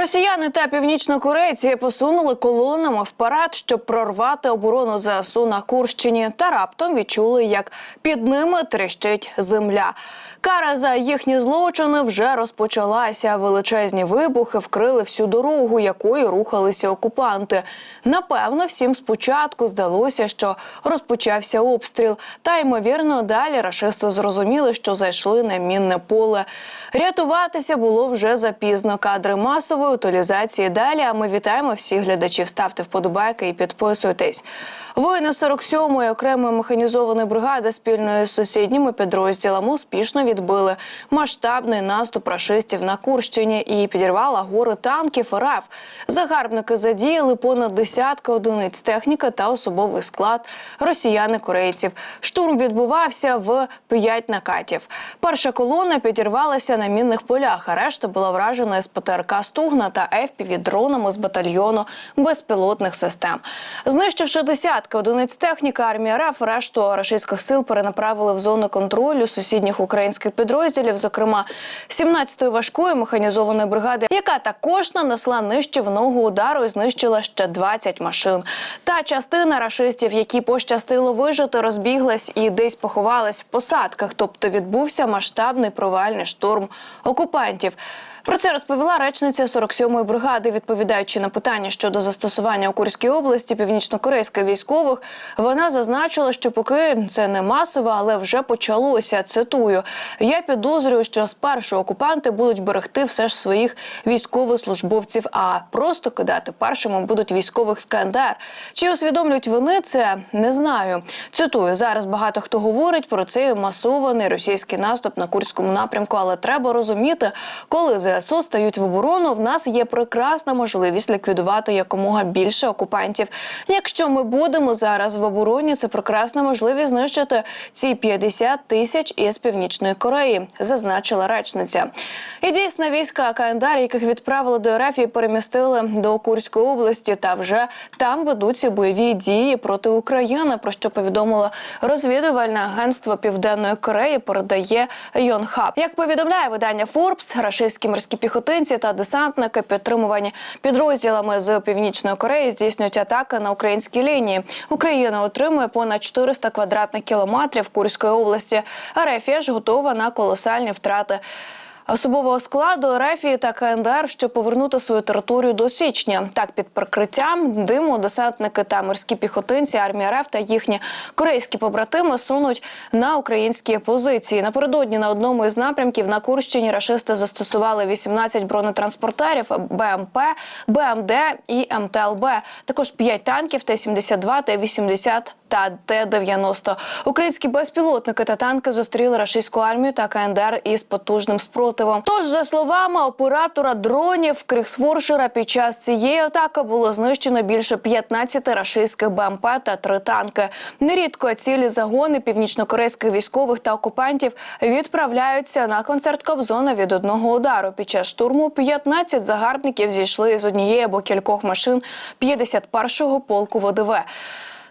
Росіяни та північнокорейці посунули колонами вперед, щоб прорвати оборону ЗСУ на Курщині, та раптом відчули, як під ними тріщить земля. Кара за їхні злочини вже розпочалася. Величезні вибухи вкрили всю дорогу, якою рухалися окупанти. Напевно, всім спочатку здалося, що розпочався обстріл. Та ймовірно, далі рашисти зрозуміли, що зайшли на мінне поле. Рятуватися було вже запізно. Кадри масової утилізації далі. А ми вітаємо всіх глядачів. Ставте вподобайки і підписуйтесь. Воїни 47-ї окремої механізованої бригади спільно з сусідніми підрозділами успішно відбили масштабний наступ рашистів на Курщині і підірвала гори танків РФ. Загарбники задіяли понад десятка одиниць техніки та особовий склад росіян і корейців. Штурм відбувався в п'ять накатів. Перша колона підірвалася на мінних полях, а решта була вражена з ПТРК Стугна та ФПВ дронами з батальйону безпілотних систем. Знищивши десятки одиниць техніки, армія РФ решту рашистських сил перенаправили в зону контролю сусідніх українських підрозділів, зокрема 17-ї важкої механізованої бригади, яка також нанесла нищівного удару і знищила ще 20 машин. Та частина рашистів, які пощастило вижити, розбіглась і десь поховалась в посадках, тобто відбувся масштабний провальний штурм окупантів. Про це розповіла речниця 47-ї бригади, відповідаючи на питання щодо застосування у Курській області північно-корейських військових. Вона зазначила, що поки це не масово, але вже почалося. Цитую: я підозрюю, що спершу окупанти будуть берегти все ж своїх військовослужбовців, а просто кидати першими будуть військових з КНДР. Чи усвідомлюють вони це? Не знаю. Цитую зараз. Багато хто говорить про цей масований російський наступ на курському напрямку, але треба розуміти, коли ЗСУ стають в оборону, в нас є прекрасна можливість ліквідувати якомога більше окупантів. Якщо ми будемо зараз в обороні, це прекрасна можливість знищити ці 50 тисяч із північної Кореї, зазначила речниця. І дійсно війська КНДР, яких відправили до РФ і перемістили до Курської області, та вже там ведуться бойові дії проти України. Про що повідомило розвідувальне агентство Південної Кореї. Передає Йонхаб. Як повідомляє видання Forbes, рашистські морські піхотинці та десантники, підтримувані підрозділами з північної Кореї, здійснюють атаки на українській лінії. Україна отримує понад 400 квадратних кілометрів Курської області. А РФ ж готова на колосальні втрати. Особового складу РФ та КНДР, щоб повернути свою територію до січня. Так, під прикриттям диму десантники та морські піхотинці, армія РФ та їхні корейські побратими сунуть на українські позиції. Напередодні на одному із напрямків на Курщині рашисти застосували 18 бронетранспортерів БМП, БМД і МТЛБ. Також 5 танків Т-72, Т-80 та Т-90. Українські безпілотники та танки зустріли рашистську армію та КНДР із потужним спротивом. Тож, за словами оператора дронів Криксфоршера, під час цієї атаки було знищено більше 15 рашистських БМП та три танки. Нерідко цілі загони північнокорейських військових та окупантів відправляються на концерт Кобзона від одного удару. Під час штурму 15 загарбників зійшли з однієї або кількох машин 51-го полку ВДВ.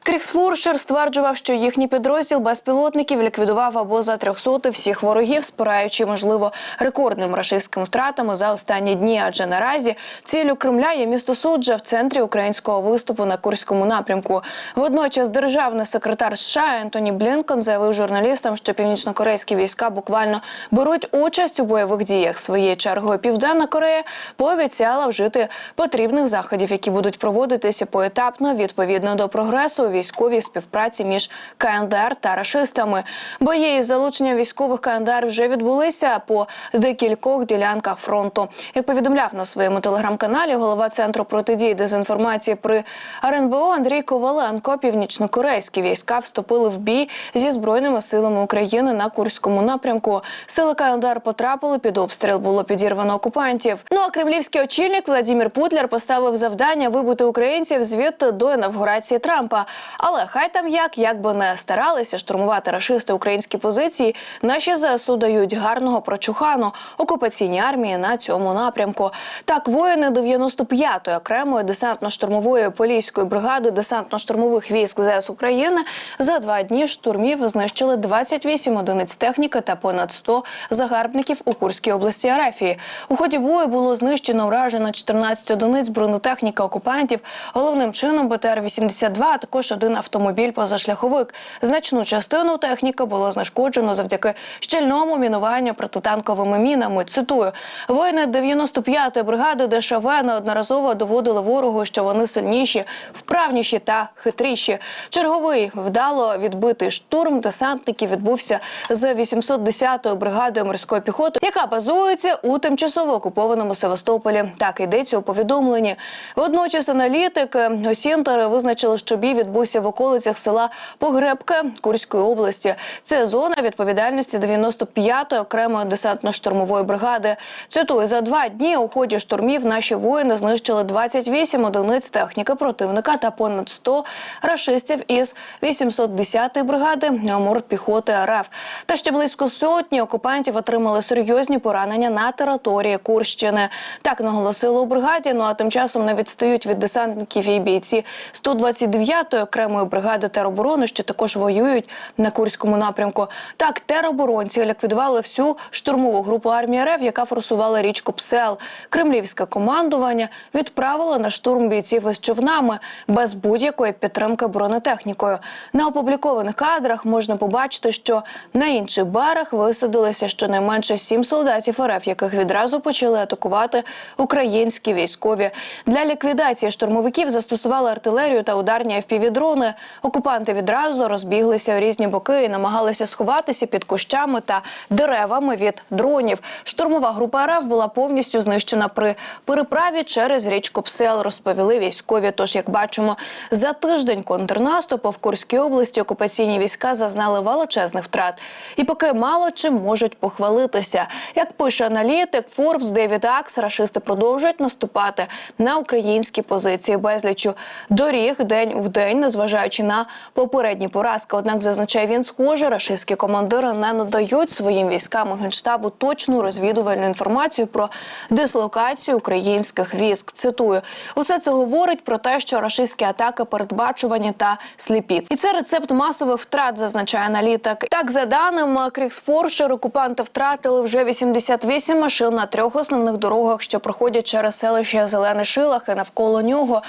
Кріксфуршер стверджував, що їхній підрозділ безпілотників ліквідував або за трьохсоти всіх ворогів, спираючи, можливо, рекордним рашистським втратами за останні дні. Адже наразі цілю Кремля є місто Суджа в центрі українського виступу на Курському напрямку. Водночас, державний секретар США Ентоні Блінкон заявив журналістам, що північнокорейські війська буквально беруть участь у бойових діях. Своєю чергою Південна Корея пообіцяла вжити потрібних заходів, які будуть проводитися поетапно відповідно до прогресу військовій співпраці між КНДР та рашистами. Бої із залученням військових КНДР вже відбулися по декількох ділянках фронту. Як повідомляв на своєму телеграм-каналі голова центру протидії дезінформації при РНБО Андрій Коваленко, північнокорейські війська вступили в бій зі збройними силами України на Курському напрямку. Сили КНДР потрапили під обстріл. Було підірвано окупантів. Ну а кремлівський очільник Владимир Путляр поставив завдання вибити українців звідти до інавгурації Трампа. Але хай там як, як би не старалися штурмувати рашисти українські позиції, наші ЗСУ дають гарного прочухану окупаційній армії на цьому напрямку. Так, воїни 95-ї окремої десантно-штурмової поліської бригади десантно-штурмових військ ЗС України за два дні штурмів знищили 28 одиниць техніки та понад 100 загарбників у Курській області Арефії. У ході бою було знищено вражено 14 одиниць бронетехніки окупантів, головним чином БТР-82, а також один автомобіль позашляховик. Значну частину техніки було знешкоджено завдяки щільному мінуванню протитанковими мінами. Цитую, воїни 95-ї бригади ДШВ неодноразово доводили ворогу, що вони сильніші, вправніші та хитріші. Черговий вдало відбитий штурм десантників відбувся з 810-ю бригадою морської піхоти, яка базується у тимчасово окупованому Севастополі. Так йдеться у повідомленні. Водночас аналітики Осінтери визначили, що бій відбувся в околицях села Погребке Курської області. Це зона відповідальності 95-ї окремої десантно-штурмової бригади. Цитую, за два дні у ході штурмів наші воїни знищили 28 одиниць техніки противника та понад 100 рашистів із 810-ї бригади морпіхоти РФ. Та ще близько сотні окупантів отримали серйозні поранення на території Курщини. Так наголосили у бригаді. Ну а тим часом не відстають від десантників і бійці 129-ї окремої бригади тероборони, що також воюють на Курському напрямку. Так, тероборонці ліквідували всю штурмову групу армії РФ, яка форсувала річку Псел. Кремлівське командування відправило на штурм бійців із човнами без будь-якої підтримки бронетехнікою. На опублікованих кадрах можна побачити, що на інший берег висадилися щонайменше сім солдатів РФ, яких відразу почали атакувати українські військові. Для ліквідації штурмовиків застосували артилерію та ударні FPV-дрони. Окупанти відразу розбіглися в різні боки і намагалися сховатися під кущами та деревами від дронів. Штурмова група РФ була повністю знищена при переправі через річку Псел. Розповіли військові. Тож, як бачимо, за тиждень контрнаступу в Курській області окупаційні війська зазнали величезних втрат. І поки мало чим можуть похвалитися. Як пише аналітик Форбс Девід Акс, рашисти продовжують наступати на українські позиції безлічу доріг день в день, незважаючи на попередні поразки. Однак зазначає він, схоже, рашистські командири не надають своїм військам генштабу точну розвідувальну інформацію про дислокацію українських військ. Цитую, усе це говорить про те, що рашистські атаки передбачувані та сліпі. І це рецепт масових втрат, зазначає аналітик. Так, за даними Кріксфоршер, окупанти втратили вже 88 машин на трьох основних дорогах, що проходять через селище Зелений Шилах і навколо нього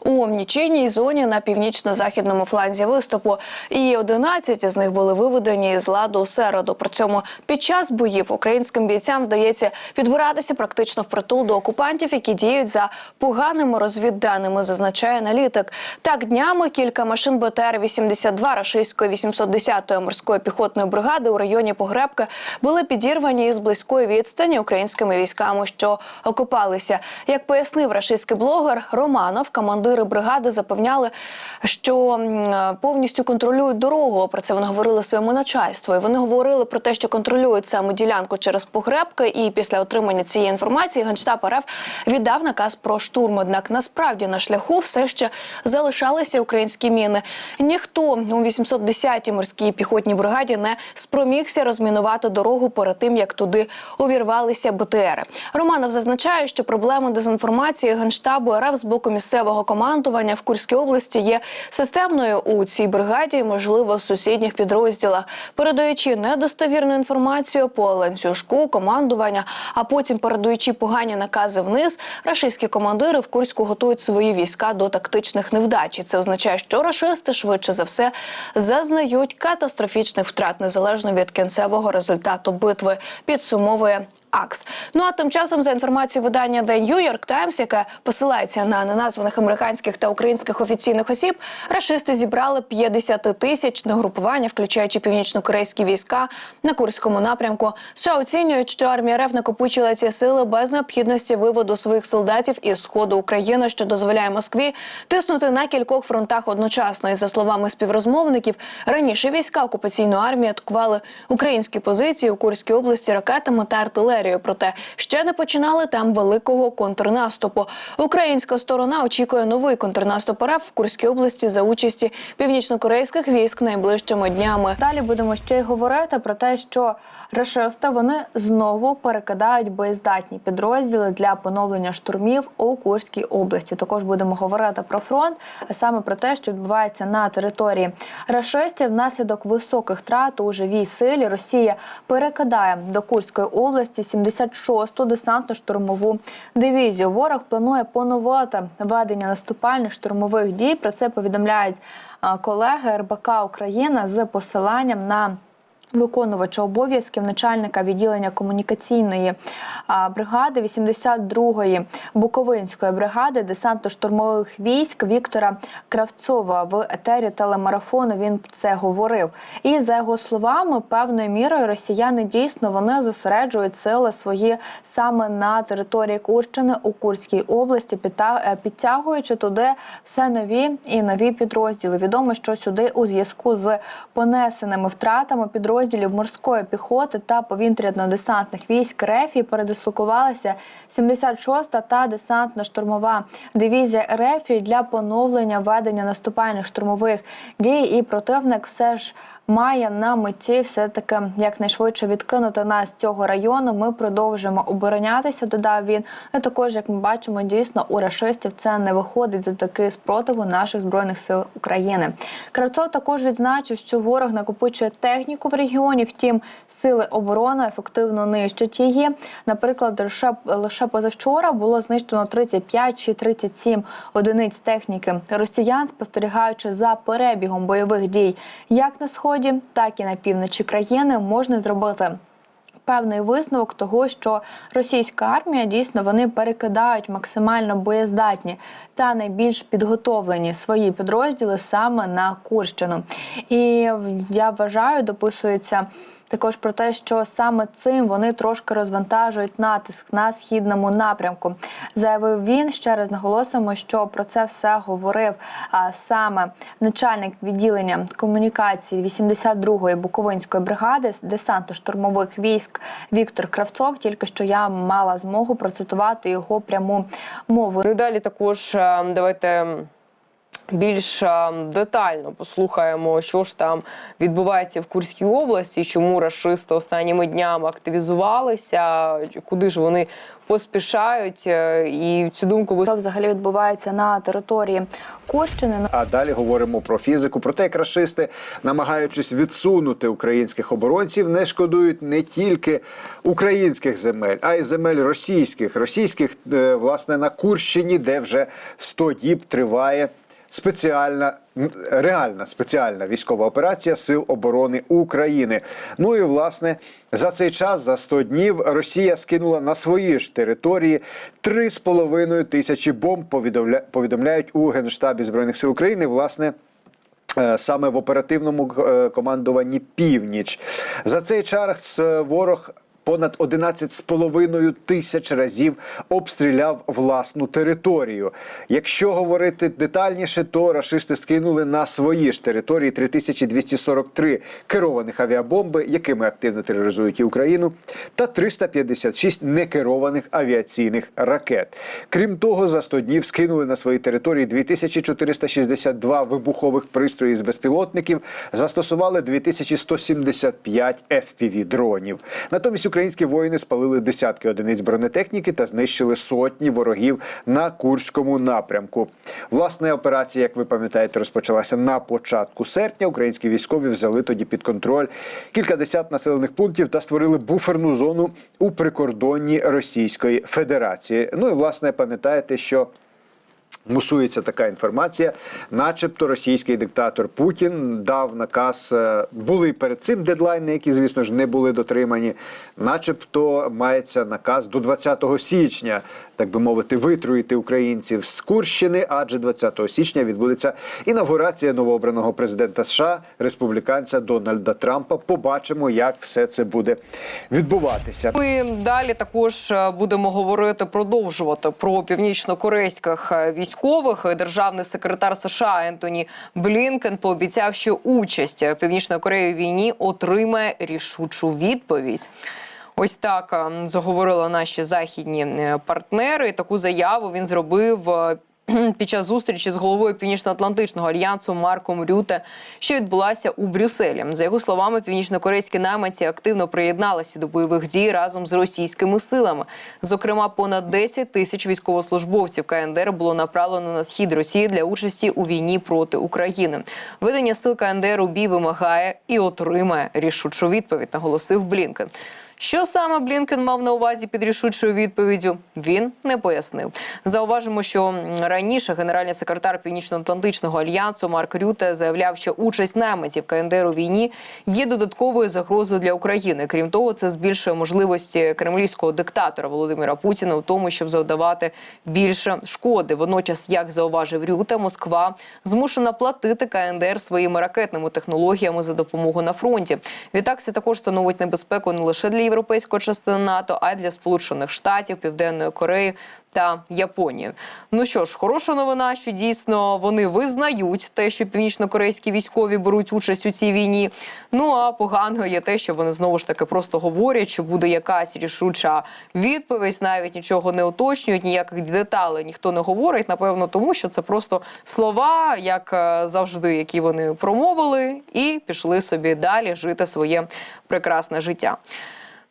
у нічийній зоні на північно-західному фланзі виступу. І 11 з них були виведені з ладу у середу. При цьому під час боїв українським бійцям вдається підбиратися практично впритул до окупантів, які діють за поганими розвідданими, зазначає аналітик. Так днями кілька машин БТР-82 рашистської 810-ї морської піхотної бригади у районі Погребки були підірвані із близької відстані українськими військами, що окупалися. Як пояснив рашистський блогер Романов, командири бригади запевняли, що м, повністю контролюють дорогу. Про це вони говорили своєму начальству. І вони говорили про те, що контролюють саме ділянку через Погребки. І після отримання цієї інформації Генштаб РФ віддав наказ про штурм. Однак насправді на шляху все ще залишалися українські міни. Ніхто у 810-й морській піхотній бригаді не спромігся розмінувати дорогу перед тим, як туди увірвалися БТРи. Романов зазначає, що проблеми дезінформації генштабу РФ з боку місцевого командування в Курській області є системною у цій бригаді, можливо, в сусідніх підрозділах, передаючи недостовірну інформацію по ланцюжку командування, а потім передаючи погані накази вниз. Рашистські командири в Курську готують свої війська до тактичних невдач. І Це означає, що рашисти швидше за все зазнають катастрофічних втрат незалежно від кінцевого результату битви. Підсумовує АКС. Ну а тим часом, за інформацією видання The New York Times, яке посилається на неназваних американських та українських офіційних осіб, рашисти зібрали 50 тисячне групування, включаючи північно-корейські війська на Курському напрямку. США оцінюють, що армія РФ накопичила ці сили без необхідності виводу своїх солдатів із сходу України, що дозволяє Москві тиснути на кількох фронтах одночасно. І за словами співрозмовників, раніше війська окупаційної армії атакували українські позиції у Курській області ракетами та артилерією. Артилерію. Проте ще не починали там великого контрнаступу. Українська сторона очікує новий контрнаступ РФ в Курській області за участі північнокорейських військ найближчими днями. Далі будемо ще й говорити про те, що рашисти вони знову перекидають боєздатні підрозділи для поновлення штурмів у Курській області. Також будемо говорити про фронт, а саме про те, що відбувається на території рашистів. Внаслідок високих втрат у живій силі Росія перекидає до Курської області 76-ту десантно-штурмову дивізію. Ворог планує поновити ведення наступальних штурмових дій. Про це повідомляють колеги РБК Україна з посиланням на виконувача обов'язків начальника відділення комунікаційної бригади 82-ї Буковинської бригади десантно-штурмових військ Віктора Кравцова в етері телемарафону. Він це говорив. І за його словами, певною мірою росіяни дійсно вони зосереджують сили свої саме на території Курщини у Курській області, е, підтягуючи туди все нові і нові підрозділи. Відомо, що сюди у зв'язку з понесеними втратами підрозділів морської піхоти та повітряно-десантних військ РЕФІ передислокувалася 76-та та десантно-штурмова дивізія РЕФІ для поновлення ведення наступальних штурмових дій. І противник все ж має на меті все таки якнайшвидше відкинути нас з цього району. Ми продовжимо оборонятися. Додав він. І також, як ми бачимо, дійсно у рашистів це не виходить за такий спротиву наших збройних сил України. Кравцов також відзначив, що ворог накопичує техніку в регіоні. Втім, сили оборони ефективно нищать її. Наприклад, лише, лише позавчора було знищено 35 чи 37 одиниць техніки росіян, спостерігаючи за перебігом бойових дій як на сході, так і на півночі країни, можна зробити. Певний висновок того, що російська армія дійсно вони перекидають максимально боєздатні та найбільш підготовлені свої підрозділи саме на Курщину. І я вважаю, дописується також про те, що саме цим вони трошки розвантажують натиск на східному напрямку. Заявив він ще раз наголосимо, що про це все говорив а, саме начальник відділення комунікації 82-ї Буковинської бригади десантно-штурмових військ Віктор Кравцов. Тільки що я мала змогу процитувати його пряму мову. Ну і далі також давайте. Більш е, детально послухаємо, що ж там відбувається в Курській області, чому рашисти останніми днями активізувалися, куди ж вони поспішають, е, і цю думку ви Що взагалі відбувається на території Курщини? А далі говоримо про фізику, про те, як рашисти, намагаючись відсунути українських оборонців, не шкодують не тільки українських земель, а й земель російських. Російських, е, власне, на Курщині, де вже 100 діб триває спеціальна. Реальна спеціальна військова операція Сил оборони України. Ну і власне за цей час, за 100 днів, Росія скинула на свої ж території 3,5 тисячі бомб. Повідомля... повідомляють у генштабі збройних сил України. Власне. е, Саме в оперативному е, командуванні північ за цей час е, ворог понад 11,5 тисяч разів обстріляв власну територію. Якщо говорити детальніше, то рашисти скинули на свої ж території 3243 керованих авіабомби, якими активно тероризують і Україну, та 356 некерованих авіаційних ракет. Крім того, за 100 днів скинули на свої території 2462 вибухових пристрої з безпілотників, застосували 2175 FPV дронів. Натомість українські воїни спалили десятки одиниць бронетехніки та знищили сотні ворогів на Курському напрямку. Власне, операція, як ви пам'ятаєте, розпочалася на початку серпня. Українські військові взяли тоді під контроль кількадесят населених пунктів та створили буферну зону у прикордонні Російської Федерації. Ну і власне пам'ятаєте, що. Мусується така інформація, начебто російський диктатор Путін дав наказ. е, Були перед цим дедлайни, які, звісно ж, не були дотримані. Начебто мається наказ до 20 січня, так би мовити, витруїти українців з Курщини, адже 20 січня відбудеться інавгурація новообраного президента США, республіканця Дональда Трампа. Побачимо, як все це буде відбуватися. Ми далі також е, будемо говорити, продовжувати про північно-корейських е, військових. Державний секретар США Ентоні Блінкен пообіцяв, що участь Північної Кореї у війні отримає рішучу відповідь. Ось так е, заговорили наші західні е, партнери. Таку заяву він зробив. е, Під час зустрічі з головою Північно-Атлантичного альянсу Марком Рюте, що відбулася у Брюсселі. За його словами, північно-корейські найманці активно приєдналися до бойових дій разом з російськими силами. Зокрема, понад 10 тисяч військовослужбовців КНДР було направлено на схід Росії для участі у війні проти України. Ведення сил КНДР у бій вимагає і отримає рішучу відповідь, наголосив Блінкен. Що саме Блінкен мав на увазі під рішучою відповіддю, він не пояснив. Зауважимо, що раніше генеральний секретар Північно-Атлантичного альянсу Марк Рюте заявляв, що участь найманців КНДР у війні є додатковою загрозою для України. Крім того, це збільшує можливості кремлівського диктатора Володимира Путіна в тому, щоб завдавати більше шкоди. Водночас, як зауважив Рюте, Москва змушена платити КНДР своїми ракетними технологіями за допомогу на фронті. Відтак це також становить небезпеку не лише для європейської частини НАТО, а й для Сполучених Штатів, Південної Кореї. Та Японії. Ну що ж, хороша новина, що дійсно вони визнають те, що північно-корейські військові беруть участь у цій війні. Ну а погано є те, що вони знову ж таки просто говорять, що буде якась рішуча відповідь, навіть нічого не уточнюють, ніяких деталей ніхто не говорить. Напевно, тому що це просто слова, як е, завжди, які вони промовили, і пішли собі далі жити своє прекрасне життя.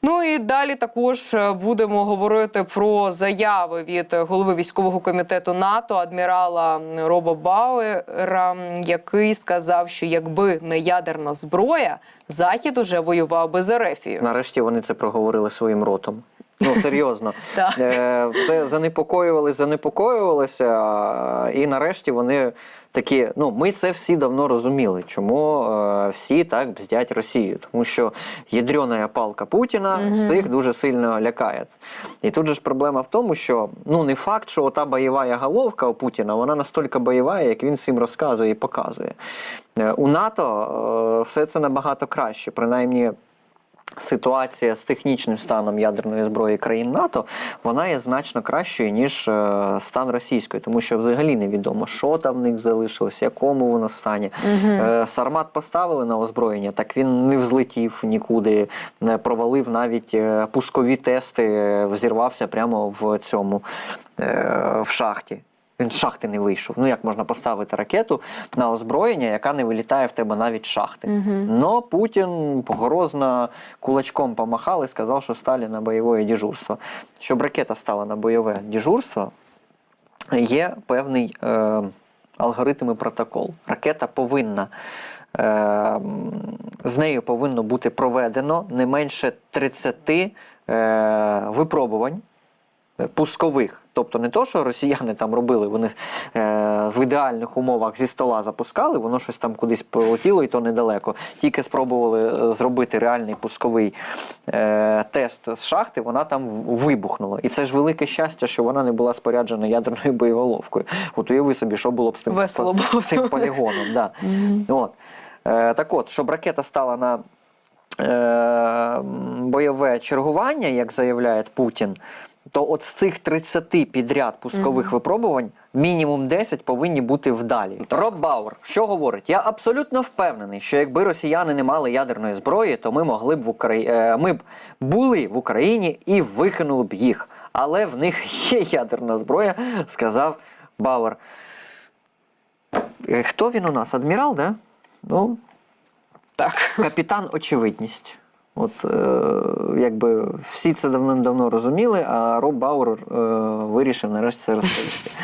Ну і далі також е, будемо говорити про заяви від голови військового комітету НАТО адмірала Роба Бауера, який сказав, що якби не ядерна зброя, захід уже воював би з Ерефією. Нарешті вони це проговорили своїм ротом. Ну, серйозно. Е, Це занепокоювались, занепокоювалися, і нарешті вони такі. Ну, ми це всі давно розуміли, чому е, всі так бздять Росію. Тому що ядрена палка Путіна всіх дуже сильно лякає. І тут же ж проблема в тому, що ну не факт, що та бойова головка у Путіна, вона настільки бойова, як він всім розказує і показує. Е, У НАТО е, все це набагато краще, принаймні ситуація з технічним станом ядерної зброї країн НАТО вона є значно кращою ніж е, стан російської, тому що взагалі невідомо, що там в них залишилось, якому воно стані. Е, Сармат поставили на озброєння, так він не взлетів нікуди, не провалив навіть е, пускові тести, взірвався прямо в цьому е, в шахті. Він з шахти не вийшов. Ну як можна поставити ракету на озброєння, яка не вилітає в тебе навіть з шахти. Но Путін грозно кулачком помахав і сказав, що стали на бойове дежурство. Щоб ракета стала на бойове дежурство, є певний е, алгоритм і протокол. Ракета повинна. е, З нею повинно бути проведено не менше 30 е, випробувань пускових. Тобто не то, що росіяни там робили, вони е, в ідеальних умовах зі стола запускали, воно щось там кудись полетіло, і то недалеко. Тільки спробували е, зробити реальний пусковий е, тест з шахти, вона там вибухнула. І це ж велике щастя, що вона не була споряджена ядерною боєголовкою. От уяви собі, що було б з тим, Весело було з цим полігоном. Да. От. Е, так от, щоб ракета стала на бойове чергування, як заявляє Путін, то от з цих 30 підряд пускових випробувань мінімум 10 повинні бути вдалі. Роб Бауер що говорить? Я абсолютно впевнений, що якби росіяни не мали ядерної зброї, то ми могли б в Украї... е, ми б були в Україні і викинули б їх. Але в них є ядерна зброя, сказав Бауер. Е, Хто він у нас? Адмірал, да? Ну, Так. капітан очевидність. От е, якби всі це давним-давно розуміли, а Роб Бауер е, вирішив нарешті це розповісти.